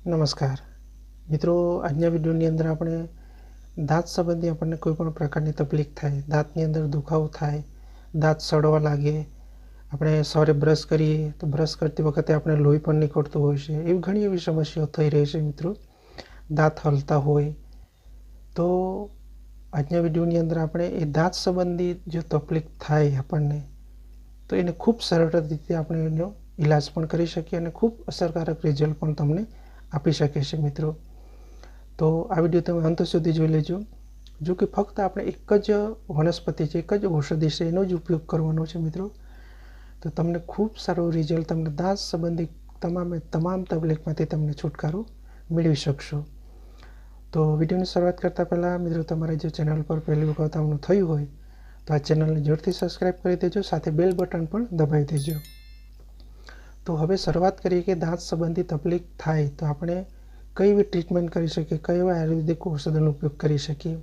નમસ્કાર. મિત્રો, આજના વિડીયોની અંદર આપણે દાંત સંબંધી આપણને કોઈ પણ પ્રકારની તકલીફ થાય, દાંતની અંદર દુખાવો થાય, દાંત સડવા લાગે, આપણે સવારે બ્રશ કરીએ, તો બ્રશ કરતી વખતે આપણે લોહી પણ નીકળતું હોય છે, એવી ઘણી એવી સમસ્યાઓ થઈ રહી છે મિત્રો. દાંત હલતા હોય. તો આજના વિડીયોની અંદર આપણે એ દાંત સંબંધી જો તકલીફ થાય આપણને, તો એને ખૂબ સરળ રીતે આપણે એનો ઈલાજ પણ કરી શકીએ અને ખૂબ અસરકારક રિઝલ્ટ પણ તમને આપી શકે છે મિત્રો. તો આ વીડિયો તમે અંત સુધી જોઈ લેજો. જો કે ફક્ત આપણે એક જ વનસ્પતિ છે, એક જ ઔષધિ છે, એનો જ ઉપયોગ કરવાનો છે મિત્રો. તો તમને ખૂબ સારું રિઝલ્ટ તમને દાંત સંબંધી તમામે તમામ તકલીફમાંથી તમને છુટકારો મેળવી શકશો. તો વિડીયોની શરૂઆત કરતાં પહેલાં મિત્રો તમારે જો ચેનલ પર પહેલી વખત આવવાનું થયું હોય, તો આ ચેનલને જોરથી સબસ્ક્રાઈબ કરી દેજો, સાથે બેલ બટન પણ દબાવી દેજો. તો હવે શરૂઆત કરીએ કે દાંત સંબંધી તકલીફ થાય તો આપણે કઈ એવી ટ્રીટમેન્ટ કરી શકીએ? કઈ એવા આયુર્વેદિક ઔષધોનો ઉપયોગ કરી શકીએ?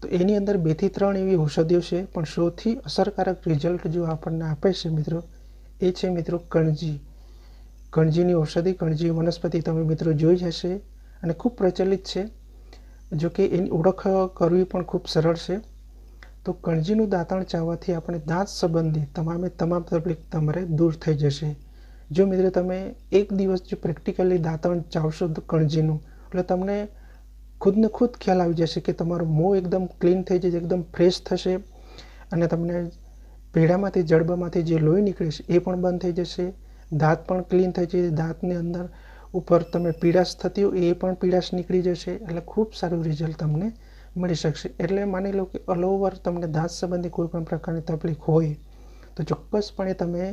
તો એની અંદર બેથી ત્રણ એવી ઔષધિઓ છે, પણ સૌથી અસરકારક રિઝલ્ટ જો આપણને આપે છે મિત્રો, એ છે મિત્રો કણજી. કણજીની ઔષધિ, કણજી વનસ્પતિ તમે મિત્રો જોઈ જ હશે અને ખૂબ પ્રચલિત છે. જો કે એની ઓળખ કરવી પણ ખૂબ સરળ છે. તો કણજીનું દાંતણ ચાવવાથી આપણે દાંત સંબંધી તમામે તમામ તકલીફ તમારે દૂર થઈ જશે. જો મિત્રો તમે એક દિવસ જો પ્રેક્ટિકલી દાંતણ ચાવશો કણજીનું, એટલે તમને ખુદને ખુદ ખ્યાલ આવી જશે કે તમારું મોં એકદમ ક્લીન થઈ જશે, એકદમ ફ્રેશ થશે અને તમને પેઢામાંથી જડબામાંથી જે લોહી નીકળે છે એ પણ બંધ થઈ જશે, દાંત પણ ક્લીન થઈ જશે, દાંતની અંદર ઉપર તમે પીડાશ થતી હોય એ પણ પીડાશ નીકળી જશે, એટલે ખૂબ સારું રિઝલ્ટ તમને મળી શકશે. એટલે માની લો કે ઓલ ઓવર તમને દાંત સંબંધી કોઈ પણ પ્રકારની તકલીફ હોય, તો ચોક્કસપણે તમે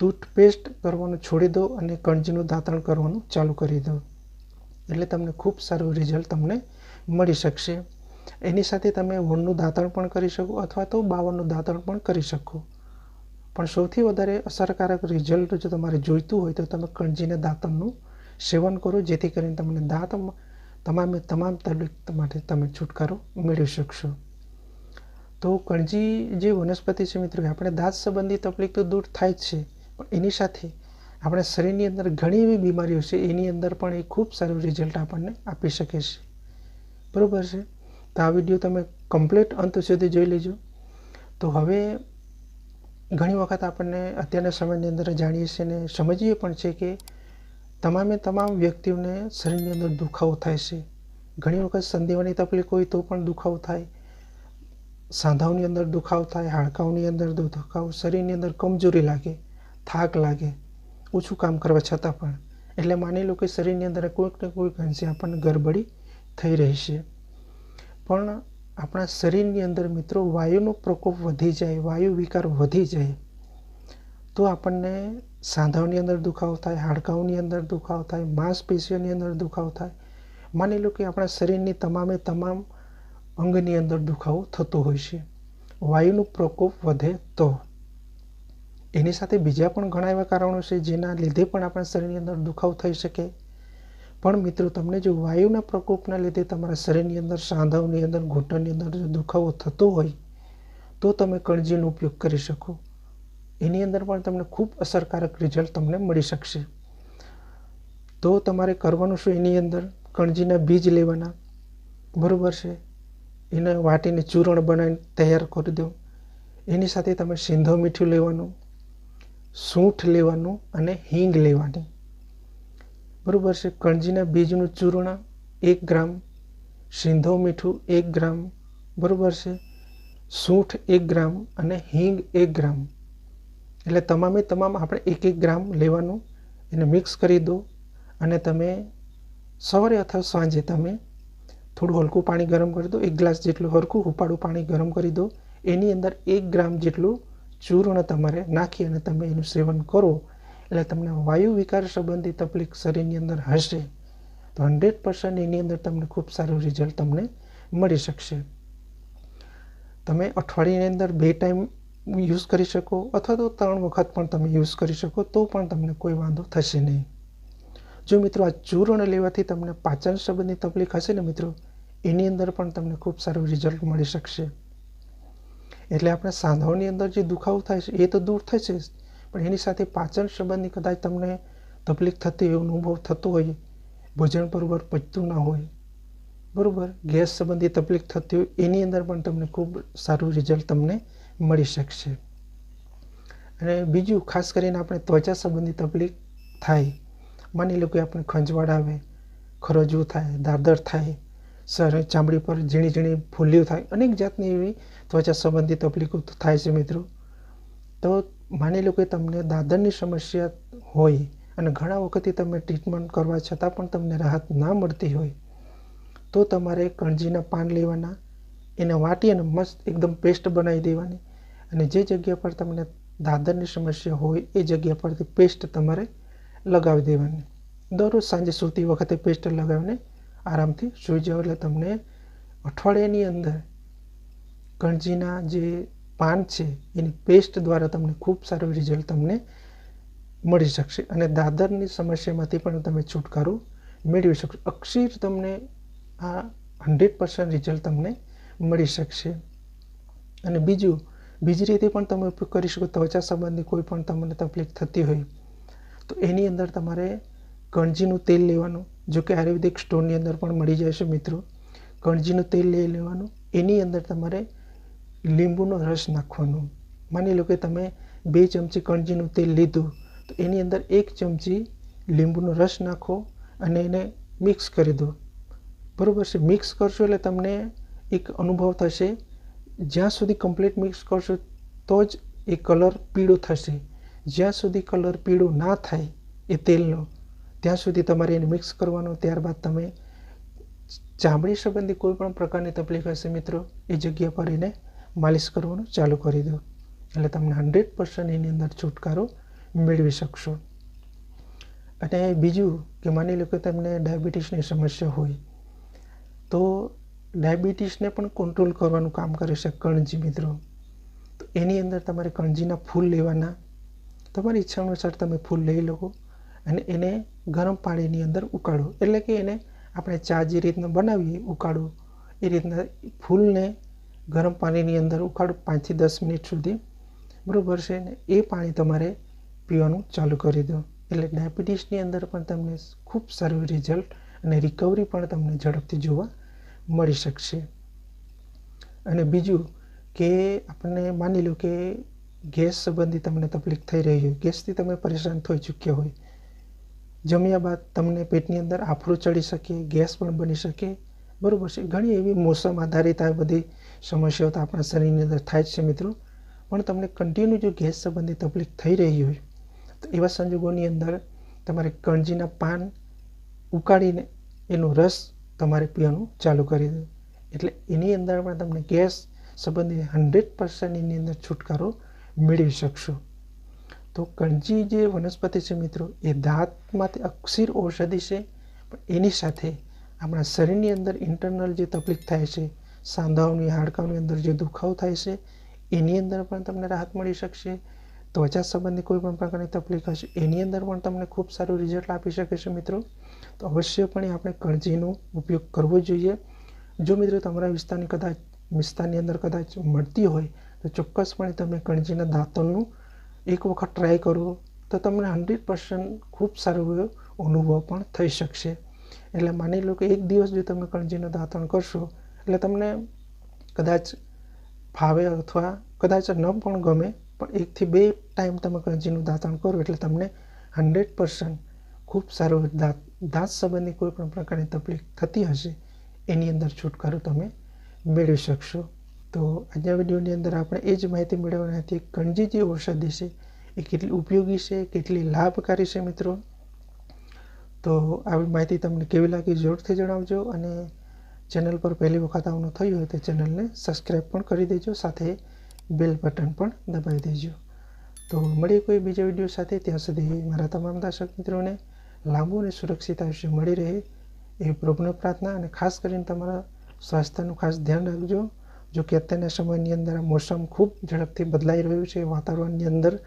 ટૂથપેસ્ટ કરવાનું છોડી દો અને કણજીનું દાંતણ કરવાનું ચાલુ કરી દો. એટલે તમને ખૂબ સારું રિઝલ્ટ તમને મળી શકશે. એની સાથે તમે વણનું દાંતણ પણ કરી શકો અથવા તો બાવળનું દાંતણ પણ કરી શકો. પણ સૌથી વધારે અસરકારક રિઝલ્ટ જો તમારે જોઈતું હોય તો તમે કણજીના દાંતણનું સેવન કરો, જેથી કરીને તમને દાંત તમામે તમામ તકલીફ માટે તમે છુટકારો મેળવી શકશો. તો કણજી જે વનસ્પતિ છે મિત્રો આપણે દાંત સંબંધી તકલીફ તો દૂર થાય જ છે. પણ એની સાથે આપણા શરીરની અંદર ઘણી એવી બીમારીઓ છે, એની અંદર પણ એ ખૂબ સારું રિઝલ્ટ આપણને આપી શકે છે. બરાબર છે? તો આ વીડિયો તમે કમ્પ્લીટ અંત સુધી જોઈ લેજો. તો હવે ઘણી વખત આપણને અત્યારના સમયની અંદર જાણીએ છીએ ને સમજીએ પણ છે કે તમામે તમામ વ્યક્તિઓને શરીરની અંદર દુખાવો થાય છે. ઘણી વખત સંધિવાની તકલીફ હોય તો પણ દુખાવો થાય. સાંધાઓની અંદર દુખાવો થાય, હાડકાઓની અંદર દુખાવો, શરીરની અંદર કમજોરી લાગે. થાક લાગે, ઓછું કામ કરવા છતાં પણ. એટલે માની લો કે શરીરની અંદર કોઈક ને કોઈક અંશે આપણને ગરબડી થઈ રહી છે પણ આપણા શરીરની અંદર મિત્રો વાયુનો પ્રકોપ વધી જાય, વાયુ વિકાર વધી જાય, તો આપણને સાંધાઓની અંદર દુખાવો થાય, હાડકાઓની અંદર દુખાવો થાય, માંસપેશીઓની અંદર દુખાવો થાય. માની લો કે આપણા શરીરની તમામે તમામ અંગની અંદર દુખાવો થતો હોય છે. વાયુનો પ્રકોપ વધે તો. એની સાથે બીજા પણ ઘણા એવા કારણો છે જેના લીધે પણ આપણા શરીરની અંદર દુખાવો થઈ શકે. પણ મિત્રો, તમને જો વાયુના પ્રકોપના લીધે તમારા શરીરની અંદર સાંધાઓની અંદર, ઘૂંટણની અંદર જો દુખાવો થતો હોય, તો તમે કણજીનો ઉપયોગ કરી શકો. એની અંદર પણ તમને ખૂબ અસરકારક રિઝલ્ટ તમને મળી શકશે. તો તમારે કરવાનું શું? એની અંદર કણજીના બીજ લેવાના. બરાબર છે? એને વાટીને ચૂરણ બનાવીને તૈયાર કરી દો. એની સાથે તમે સિંધો મીઠું લેવાનું. સૂંઠ લેવાનું અને હિંગ લેવાની. બરાબર છે? કણજીના બીજનું ચૂર્ણ એક ગ્રામ, સિંધો મીઠું એક ગ્રામ, બરાબર છે? સૂંઠ એક ગ્રામ અને હિંગ એક ગ્રામ. એટલે તમામે તમામ આપણે એક એક ગ્રામ લેવાનું, એને મિક્સ કરી દો અને તમે સવારે અથવા સાંજે તમે થોડું હલકું પાણી ગરમ કરી દો. એક ગ્લાસ જેટલું હલકું ઉપાડું પાણી ગરમ કરી દો. એની અંદર એક ગ્રામ જેટલું ચૂર્ણ તમારે નાખી અને તમે એનું સેવન કરો, એટલે તમને વાયુ વિકાર સંબંધી તકલીફ શરીરની અંદર હશે. તો હંડ્રેડ પર્સન્ટ એની અંદર તમને ખૂબ સારું રિઝલ્ટ તમને મળી શકશે. તમે અઠવાડિયાની અંદર બે ટાઈમ યુઝ કરી શકો, અથવા તો ત્રણ વખત પણ તમે યુઝ કરી શકો, તો પણ તમને કોઈ વાંધો થશે નહીં. જો મિત્રો આ ચૂર્ણ લેવાથી તમને પાચન સંબંધની તકલીફ હશે ને મિત્રો, એની અંદર પણ તમને ખૂબ સારું રિઝલ્ટ મળી શકશે. એટલે આપણે સાંધાઓની અંદર જે દુખાવો થાય છે, એ તો દૂર થશે જ. પણ એની સાથે પાચન સંબંધી કદાચ તમને તકલીફ થતી એવો અનુભવ થતો હોય, ભોજન બરોબર પચતું ના હોય, બરાબર? ગેસ સંબંધી તકલીફ થતી હોય, એની અંદર પણ તમને ખૂબ સારું રિઝલ્ટ તમને મળી શકશે. અને બીજું, ખાસ કરીને આપણે ત્વચા સંબંધી તકલીફ થાય, માની લો કે આપણે ખંજવાળ આવે ખરજવું થાય દાદર થાય સર, ચામડી પર ઝીણી ઝીણી ફૂલ્યું થાય. અનેક જાતની એવી ત્વચા સંબંધી તકલીફો થાય છે મિત્રો. તો માની લો કે તમને દાદરની સમસ્યા હોય અને ઘણા વખતથી તમે ટ્રીટમેન્ટ કરવા છતાં પણ તમને રાહત ના મળતી હોય, તો તમારે કણજીના પાન લેવાના, એને વાટી અને મસ્ત એકદમ પેસ્ટ બનાવી દેવાની. અને જે જગ્યા પર તમને દાદરની સમસ્યા હોય, એ જગ્યા પરથી પેસ્ટ તમારે લગાવી દેવાની. દરરોજ સાંજે સૂતી વખતે પેસ્ટ લગાવીને આરામથી સૂઈ જાઓ એટલે તમને અઠવાડિયાની અંદર કણજીના જે પાન છે, એની પેસ્ટ દ્વારા તમને ખૂબ સારું રિઝલ્ટ તમને મળી શકશે. અને દાદરની સમસ્યામાંથી પણ તમે છુટકારો મેળવી શકશો. અક્ષીર તમને આ હંડ્રેડ પર્સન્ટ રિઝલ્ટ તમને મળી શકશે. અને બીજું બીજી રીતે પણ તમે ઉપયોગ કરી શકો, ત્વચા સંબંધી કોઈ પણ તમને તકલીફ થતી હોય, તો એની અંદર તમારે કણજીનું તેલ લેવાનું જો કે આયુર્વેદિક સ્ટોરની અંદર પણ મળી છે મિત્રો. કણજીનું તેલ લઈ લેવાનું. એની અંદર તમારે લીંબુનો રસ નાખવાનો. માની લો કે તમે બે ચમચી કણજીનું તેલ લીધું, તો એની અંદર એક ચમચી લીંબુનો રસ નાખો અને એને મિક્સ કરી દો. બરાબર છે? મિક્સ કરશો એટલે તમને એક અનુભવ થશે. જ્યાં સુધી કમ્પ્લીટ મિક્સ કરશો તો જ એ કલર પીળો થશે. જ્યાં સુધી કલર પીળો ના થાય એ તેલનો ત્યાં સુધી તમારે એને મિક્સ કરવાનું, ત્યારબાદ તમે ચામડી સંબંધી કોઈ પણ પ્રકારની તકલીફ હશે મિત્રો, એ જગ્યા પર એને માલિશ કરવાનું ચાલુ કરી દો. એટલે તમને હંડ્રેડ પર્સન્ટ એની અંદર છુટકારો મેળવી શકશો. અને બીજું કે માની લો કે તમને ડાયાબિટીસની સમસ્યા હોય, તો ડાયાબિટીસને પણ કંટ્રોલ કરવાનું કામ કરે છે કણજી મિત્રો. તો એની અંદર તમારે કણજીના ફૂલ લેવાના, તમારી ઈચ્છા અનુસાર તમે ફૂલ લઈ લો અને એને ગરમ પાણીની અંદર ઉકાળો. એટલે કે એને આપણે ચા જે રીતના બનાવીએ, ઉકાળો, એ રીતના ફૂલને ગરમ પાણીની અંદર ઉકાળો પાંચથી દસ મિનિટ સુધી. બરાબર છે? ને એ પાણી તમારે પીવાનું ચાલુ કરી દો. એટલે ડાયાબિટીસની અંદર પણ તમને ખૂબ સારું રિઝલ્ટ અને રિકવરી પણ તમને ઝડપથી જોવા મળી શકશે. અને બીજું કે આપણને માની લો કે ગેસ સંબંધી તમને તકલીફ થઈ રહી હોય, ગેસથી તમે પરેશાન થઈ ચૂક્યા હોય જમ્યા બાદ તમને પેટની અંદર આફરું ચડી શકે, ગેસ પણ બની શકે. બરાબર છે, ઘણી એવી મોસમ આધારિત આ બધી સમસ્યાઓ તો આપણા શરીરની અંદર થાય જ છે મિત્રો. પણ તમને કન્ટિન્યુ જો ગેસ સંબંધી તકલીફ થઈ રહી હોય, તો એવા સંજોગોની અંદર તમારે કણજીના પાન ઉકાળીને એનો રસ તમારે પીવાનું ચાલુ કરી દો. એટલે એની અંદર પણ તમને ગેસ સંબંધી હંડ્રેડ પર્સન્ટ એની અંદર છુટકારો મેળવી શકશો. તો કણજી જે વનસ્પતિ છે મિત્રો, એ દાંતમાંથી અક્ષીર ઔષધિ છે, પણ એની સાથે આપણા શરીરની અંદર ઇન્ટરનલ જે તકલીફ થાય છે, સાંધાઓની, હાડકાઓની અંદર જે દુખાવો થાય છે, એની અંદર પણ તમને રાહત મળી શકશે. ત્વચા સંબંધી કોઈ પણ પ્રકારની તકલીફ હશે, એની અંદર પણ તમને ખૂબ સારું રિઝલ્ટ આપી શકે છે મિત્રો. તો અવશ્યપણે આપણે કણજીનો ઉપયોગ કરવો જોઈએ. જો મિત્રો તમારા વિસ્તારની કદાચ, વિસ્તારની અંદર કદાચ મળતી હોય, તો ચોક્કસપણે તમે કણજીના દાંતણનું એક વખત ટ્રાય કરો, તો તમને હંડ્રેડ પર્સન્ટ ખૂબ સારો અનુભવ પણ થઈ શકશે. એટલે માની લો કે એક દિવસ જો તમે કણજીનું દાંતણ કરશો, એટલે તમને કદાચ ફાવે અથવા કદાચ ન પણ ગમે, પણ એકથી બે ટાઈમ તમે કણજીનું દાંતણ કરો, એટલે તમને હંડ્રેડ પર્સન્ટ ખૂબ સારો દાંત દાંત સંબંધી કોઈ પણ પ્રકારની તકલીફ થતી હશે, એની અંદર છુટકારો તમે મેળવી શકશો. તો આજના વિડીયોની અંદર આપણે એ જ માહિતી મેળવવાની હતી કણજી જે ઔષધિ છે એ કેટલી ઉપયોગી છે, કેટલી લાભકારી છે મિત્રો. તો આવી માહિતી તમને કેવી લાગી જરૂરથી જણાવજો અને ચેનલ પર પહેલી વખત આવવાનું થયું હોય તો ચેનલને સબસ્ક્રાઈબ પણ કરી દેજો, સાથે બેલ બટન પણ દબાવી દેજો. તો મળીએ કોઈ બીજા વીડિયો સાથે, ત્યાં સુધી મારા તમામ દર્શક મિત્રોને લાંબુ અને સુરક્ષિત આયુષ્ય મળી રહે એ પ્રભુને પ્રાર્થના અને ખાસ કરીને તમારા સ્વાસ્થ્યનું ખાસ ધ્યાન રાખજો. જો કે અત્યારના સમયની અંદર આ મોસમ ખૂબ ઝડપથી બદલાઈ રહ્યું છે, વાતાવરણની અંદર.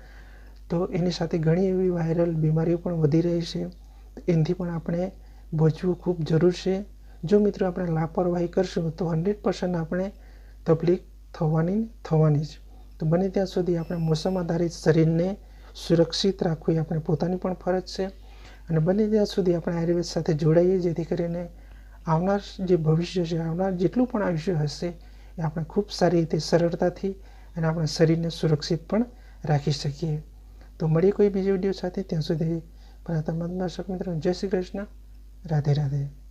તો એની સાથે ઘણી એવી વાયરલ બીમારીઓ પણ વધી રહી છે. એનાથી પણ આપણે બચવું ખૂબ જરૂર છે. જો મિત્રો આપણે લાપરવાહી કરશું, તો હંડ્રેડ પર્સન્ટ આપણે તકલીફ થવાની થવાની જ. તો બને ત્યાં સુધી આપણે મોસમ આધારિત શરીરને સુરક્ષિત રાખવું આપણે પોતાની પણ ફરજ છે. અને બને ત્યાં સુધી આપણે આયુર્વેદ સાથે જોડાઈએ, જેથી કરીને આવનાર જે ભવિષ્ય છે, આવનાર જેટલું પણ આયુષ્ય હશે એ આપણે ખૂબ સારી રીતે સરળતાથી અને આપણા શરીરને સુરક્ષિત પણ રાખી શકીએ. તો મળીએ કોઈ બીજી વીડિયો સાથે. ત્યાં સુધી પણ તમામ દર્શક મિત્રો જય શ્રી કૃષ્ણ. રાધે રાધે.